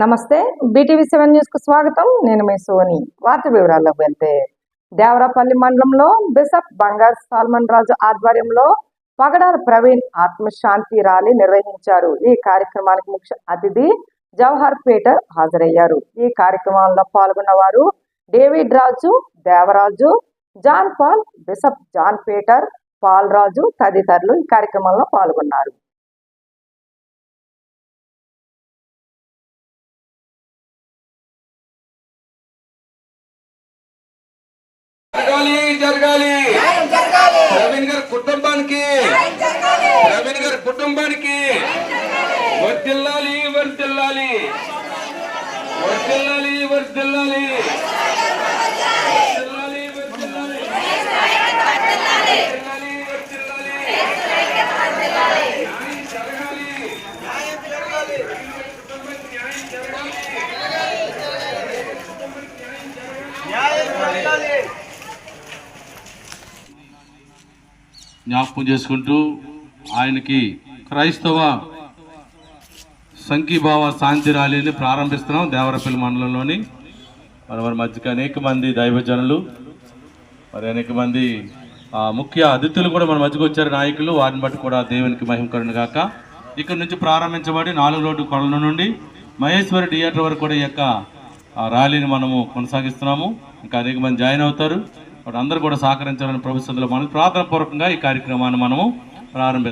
నమస్తే. BTV seven న్యూస్కు స్వాగతం. నేను మీ సోని. వార్త వివరాల్లోకి వెళ్తే దేవరాపల్లి మండలంలో బిషప్ బంగారు సాల్మన్ రాజు ఆధ్వర్యంలో పగడాల ప్రవీణ్ ఆత్మశాంతి ర్యాలీ నిర్వహించారు. ఈ కార్యక్రమానికి ముఖ్య అతిథి జవహర్ పీటర్ హాజరయ్యారు. ఈ కార్యక్రమంలో పాల్గొన్న వారు David Raju Devaraju John Paul bishop John Peter Paul Raju తదితరులు ఈ కార్యక్రమంలో పాల్గొన్నారు. జరగాలి జరగాలి. నవీన్ గారి కుటుంబానికి. నవీన్ గారి కుటుంబానికి. వర్దిల్లాలి వర్దిల్లాలి వర్దిల్లాలి వర్దిల్లాలి న్యాయం జరగాలి. జ్ఞాపకం చేసుకుంటూ ఆయనకి క్రైస్తవ సంఘీభావ శాంతి ర్యాలీని ప్రారంభిస్తున్నాం దేవరపల్లి మండలంలోని. మరి వారి మధ్యకి అనేక మంది దైవజనులు మరి అనేక మంది ముఖ్య అతిథులు కూడా మన మధ్యకు వచ్చారు నాయకులు. వారిని బట్టి కూడా దేవునికి మహిమకరణ కాక గాక. ఇక్కడ నుంచి ప్రారంభించబడి నాలుగు రోడ్డు కొలల నుండి మహేశ్వరి థియేటర్ వరకు కూడా ఈ యొక్క ర్యాలీని మనము కొనసాగిస్తున్నాము. ఇంకా అనేక మంది జాయిన్ అవుతారు. వారు అందరూ కూడా సహకరించాలని ప్రభుత్వంలో మనం ప్రార్థన పూర్వకంగా ఈ కార్యక్రమాన్ని మనము ప్రారంభిస్తాం